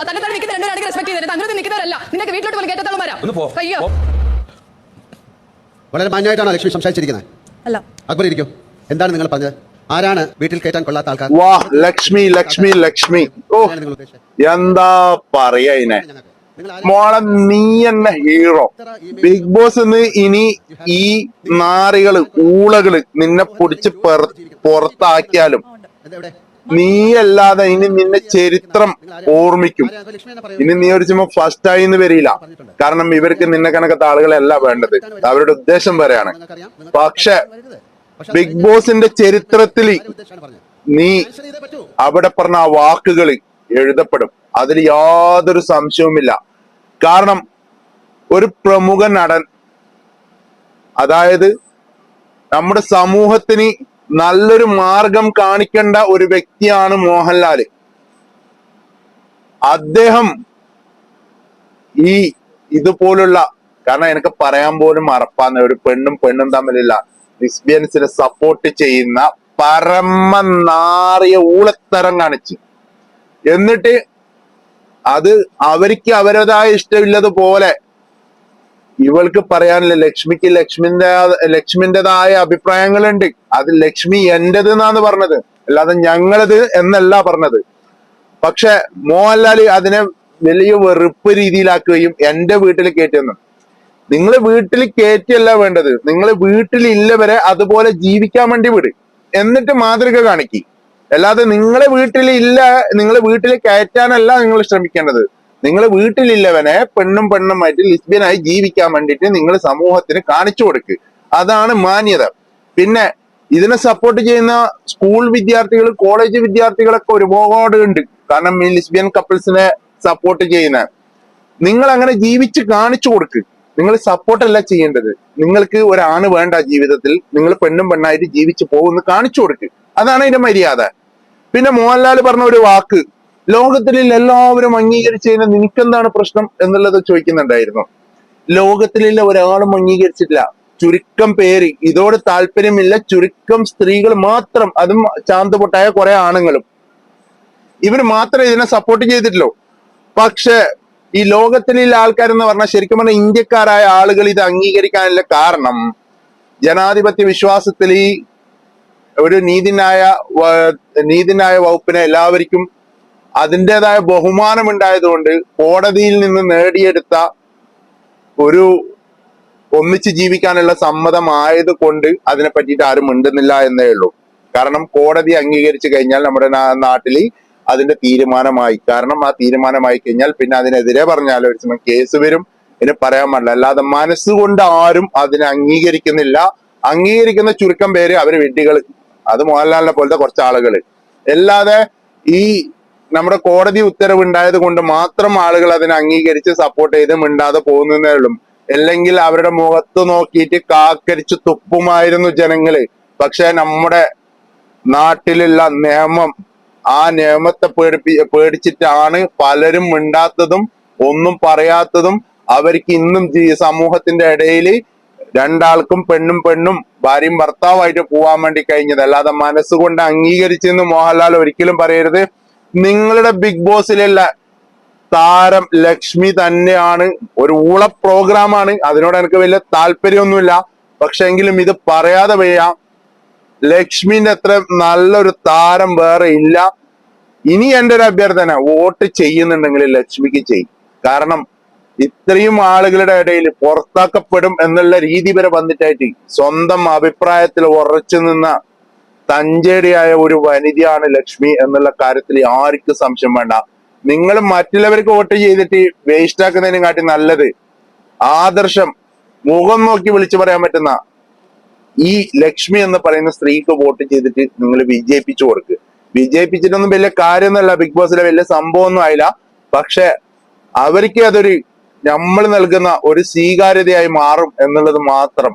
തന്നെ തന്നെ നിൽക്കുന്ന രണ്ടുപേരാണെങ്കിൽ റെസ്പെക്ട് ചെയ്തത് അങ്ങനെ നിൽക്കുന്നവരല്ല നിനക്ക് വീട്ടിലോട്ട് പോലും ഒന്ന് പോ അയ്യോ പോ. വളരെ മാന്യമായിട്ടാണ് ലക്ഷ്മി സംസാരിച്ചിരിക്കുന്നത് അല്ല അക്ബർ ഇരിക്കും എന്താണ് നിങ്ങൾ പറഞ്ഞത് ആരാണ് വീട്ടിൽ കയറ്റാൻ കൊള്ളാത്ത ആൾക്കാർ വാ ലക്ഷ്മി ലക്ഷ്മി ലക്ഷ്മി ഓ ആരാണ് നിങ്ങൾ ഉദ്ദേശിച്ചത്? എന്താ പറയാ ഇതിനെ ഞങ്ങൾക്ക്. നിങ്ങൾ ആരാ- മോളെ നീ എന്നെ ഹീറോ ബിഗ് ബോസ് എന്ന് ഇനി ഈ നാറികൾ ഊളകൾ നിന്നെ പൊടിച്ച് പെറ- പുറത്താക്കിയാലും എന്താ ഇവിടെ? നീ അല്ലാതെ ഇനി നിന്നെ ചരിത്രം ഓർമ്മിക്കും. ഇനി നീ ഒരു ചുമ ഫസ്റ്റ് ആയി എന്ന് വരില്ല. കാരണം ഇവർക്ക് നിന്നെ കണക്കത്തെ ആളുകളല്ല വേണ്ടത്. അവരുടെ ഉദ്ദേശം വരെയാണ്. പക്ഷെ ബിഗ് ബോസിന്റെ ചരിത്രത്തിൽ? നീ. അവിടെ പറഞ്ഞ ആ വാക്കുകൾ എഴുതപ്പെടും. അതിൽ യാതൊരു സംശയവുമില്ല. കാരണം ഒരു പ്രമുഖ നടൻ അതായത് നമ്മുടെ സമൂഹത്തിന് നല്ലൊരു മാർഗം കാണിക്കേണ്ട ഒരു വ്യക്തിയാണ് മോഹൻലാൽ. അദ്ദേഹം ഈ ഇതുപോലുള്ള കാരണം എനിക്ക് പറയാൻ പോലും മറപ്പാന്ന് ഒരു പെണ്ണും പെണ്ണും തമ്മിലുള്ള ലിസ്ബിയൻസിനെ സപ്പോർട്ട് ചെയ്യുന്ന പരമ നാറിയ ഊളത്തരം കാണിച്ച്. എന്നിട്ട് അത് അവർക്ക് അവരതായ ഇഷ്ടമില്ലതുപോലെ ഇവൾക്ക് പറയാനില്ല ലക്ഷ്മിക്ക് ലക്ഷ്മിന്റെ ലക്ഷ്മിന്റെതായ അഭിപ്രായങ്ങളുണ്ട്. അത് ലക്ഷ്മി എന്റേത് എന്നാണ് പറഞ്ഞത്. അല്ലാതെ ഞങ്ങളത് എന്നല്ല പറഞ്ഞത്. പക്ഷെ മോഹൻലാൽ അതിനെ വലിയ വെറുപ്പ് രീതിയിലാക്കുകയും എന്റെ വീട്ടിൽ കയറ്റിയെന്നും. നിങ്ങൾ വീട്ടിൽ കയറ്റിയല്ല വേണ്ടത്. നിങ്ങൾ വീട്ടിൽ ഇല്ലവരെ അതുപോലെ ജീവിക്കാൻ വേണ്ടി വിട്. എന്നിട്ട് മാതൃക കാണിക്കി. അല്ലാതെ നിങ്ങളെ വീട്ടിൽ ഇല്ല നിങ്ങളെ വീട്ടിൽ കയറ്റാനല്ല നിങ്ങൾ ശ്രമിക്കേണ്ടത്. നിങ്ങൾ വീട്ടിലില്ലവനെ പെണ്ണും പെണ്ണുമായിട്ട് ലിസ്ബിയനായി ജീവിക്കാൻ വേണ്ടിയിട്ട് നിങ്ങൾ സമൂഹത്തിന് കാണിച്ചു കൊടുക്കുക അതാണ് മാന്യത. പിന്നെ ഇതിനെ സപ്പോർട്ട് ചെയ്യുന്ന സ്കൂൾ വിദ്യാർത്ഥികൾ കോളേജ് വിദ്യാർത്ഥികളൊക്കെ ഒരുപാട് ഉണ്ട്. കാരണം ഈ ലിസ്ബിയൻ കപ്പിൾസിനെ സപ്പോർട്ട് ചെയ്യുന്ന. നിങ്ങൾ അങ്ങനെ ജീവിച്ച് കാണിച്ചു കൊടുക്ക്. നിങ്ങൾ സപ്പോർട്ടല്ല ചെയ്യേണ്ടത്. നിങ്ങൾക്ക് ഒരാണ് വേണ്ട ജീവിതത്തിൽ. നിങ്ങൾ പെണ്ണും പെണ്ണായിട്ട് ജീവിച്ചു പോകുമെന്ന് കാണിച്ചു കൊടുക്ക്. അതാണ് അതിന്റെ മര്യാദ. പിന്നെ മോഹൻലാൽ പറഞ്ഞ ഒരു വാക്ക്. ലോകത്തിൽ എല്ലാവരും അംഗീകരിച്ചതിന് നിനക്കെന്താണ് പ്രശ്നം എന്നുള്ളത് ചോദിക്കുന്നുണ്ടായിരുന്നു. ലോകത്തിലുള്ള ഒരാളും അംഗീകരിച്ചിട്ടില്ല. ചുരുക്കം പേര്. ഇതോട് താല്പര്യമില്ല. ചുരുക്കം സ്ത്രീകൾ മാത്രം. അതും ചാന്തപൊട്ടായ കുറെ ആണുങ്ങളും. ഇവർ മാത്രം ഇതിനെ സപ്പോർട്ട് ചെയ്തിട്ടുള്ളൂ. പക്ഷെ ഈ ലോകത്തിലുള്ള ആൾക്കാരെന്ന് പറഞ്ഞാൽ ശരിക്കും പറഞ്ഞാൽ ഇന്ത്യക്കാരായ ആളുകൾ ഇത് അംഗീകരിക്കാനുള്ള കാരണം ജനാധിപത്യ വിശ്വാസത്തിൽ ഈ ഒരു നീതിന്യായ നീതിന്യായ വകുപ്പിനെ എല്ലാവർക്കും അതിന്റെതായ ബഹുമാനം ഉണ്ടായതുകൊണ്ട് കോടതിയിൽ നിന്ന് നേടിയെടുത്ത ഒരു ഒന്നിച്ച് ജീവിക്കാനുള്ള സമ്മതമായത് കൊണ്ട് അതിനെ പറ്റിയിട്ട് ആരും മിണ്ടുന്നില്ല എന്നേ ഉള്ളൂ. കാരണം കോടതി അംഗീകരിച്ചു കഴിഞ്ഞാൽ നമ്മുടെ നാട്ടിൽ അതിന്റെ തീരുമാനമായി. കാരണം ആ തീരുമാനമായി കഴിഞ്ഞാൽ പിന്നെ അതിനെതിരെ പറഞ്ഞാൽ ഒരു സമയം കേസ് വരും. ഇനി പറയാൻ പാടില്ല. അല്ലാതെ മനസ്സുകൊണ്ട് ആരും അതിനെ അംഗീകരിക്കുന്നില്ല. അംഗീകരിക്കുന്ന ചുരുക്കം പേര് അവർ വെട്ടികൾ അത് മോഹൻലാലിനെ പോലത്തെ കുറച്ച് ആളുകൾ അല്ലാതെ ഈ നമ്മുടെ കോടതി ഉത്തരവ് ഉണ്ടായത് കൊണ്ട് മാത്രം ആളുകൾ അതിനെ അംഗീകരിച്ച് സപ്പോർട്ട് ചെയ്ത് മിണ്ടാതെ പോകുന്നതേ ഉള്ളൂ. അല്ലെങ്കിൽ അവരുടെ മുഖത്ത് നോക്കിയിട്ട് കാക്കരിച്ച് തുപ്പുമായിരുന്നു ജനങ്ങൾ. പക്ഷെ നമ്മുടെ നാട്ടിലുള്ള നിയമം ആ നിയമത്തെ പേടിപ്പി പേടിച്ചിട്ടാണ് പലരും മിണ്ടാത്തതും ഒന്നും പറയാത്തതും അവർക്ക് ഇന്നും സമൂഹത്തിന്റെ ഇടയിൽ രണ്ടാൾക്കും പെണ്ണും പെണ്ണും ഭാര്യയും ഭർത്താവായിട്ട് പോവാൻ വേണ്ടി കഴിഞ്ഞത് അല്ലാതെ മനസ്സുകൊണ്ട് അംഗീകരിച്ചെന്ന് മോഹൻലാൽ ഒരിക്കലും പറയരുത്. നിങ്ങളുടെ ബിഗ് ബോസിലല്ല താരം ലക്ഷ്മി തന്നെയാണ്. ഒരു ഊള പ്രോഗ്രാമാണ് അതിനോട് എനിക്ക് വലിയ താല്പര്യമൊന്നുമില്ല. പക്ഷെ എങ്കിലും ഇത് പറയാതെ വയ്യ. ലക്ഷ്മിന്റെ അത്ര നല്ലൊരു താരം വേറെ ഇല്ല. ഇനി എന്റെ ഒരു അഭ്യർത്ഥന വോട്ട് ചെയ്യുന്നുണ്ടെങ്കിൽ ലക്ഷ്മിക്ക് ചെയ്യും. കാരണം ഇത്രയും ആളുകളുടെ ഇടയിൽ പുറത്താക്കപ്പെടും എന്നുള്ള രീതി വരെ വന്നിട്ടായിട്ട് സ്വന്തം അഭിപ്രായത്തിൽ ഉറച്ചു നിന്ന തഞ്ചേടിയായ ഒരു വനിതയാണ് ലക്ഷ്മി എന്നുള്ള കാര്യത്തിൽ ആർക്കും സംശയം വേണ്ട. നിങ്ങൾ മറ്റുള്ളവർക്ക് വോട്ട് ചെയ്തിട്ട് വേസ്റ്റ് ആക്കുന്നതിനും കാട്ടി നല്ലത്. ആദർശം മുഖം നോക്കി വിളിച്ചു പറയാൻ പറ്റുന്ന ഈ ലക്ഷ്മി എന്ന് പറയുന്ന സ്ത്രീക്ക് വോട്ട് ചെയ്തിട്ട് നിങ്ങൾ വിജയിപ്പിച്ചു കൊടുക്കുക വിജയിപ്പിച്ചിട്ടൊന്നും വലിയ കാര്യമൊന്നുമല്ല ബിഗ് ബോസിലെ വലിയ സംഭവമൊന്നും ആയില്ല. പക്ഷെ അവർക്ക് അതൊരു നമ്മൾ നൽകുന്ന ഒരു സ്വീകാര്യതയായി മാറും എന്നുള്ളത് മാത്രം.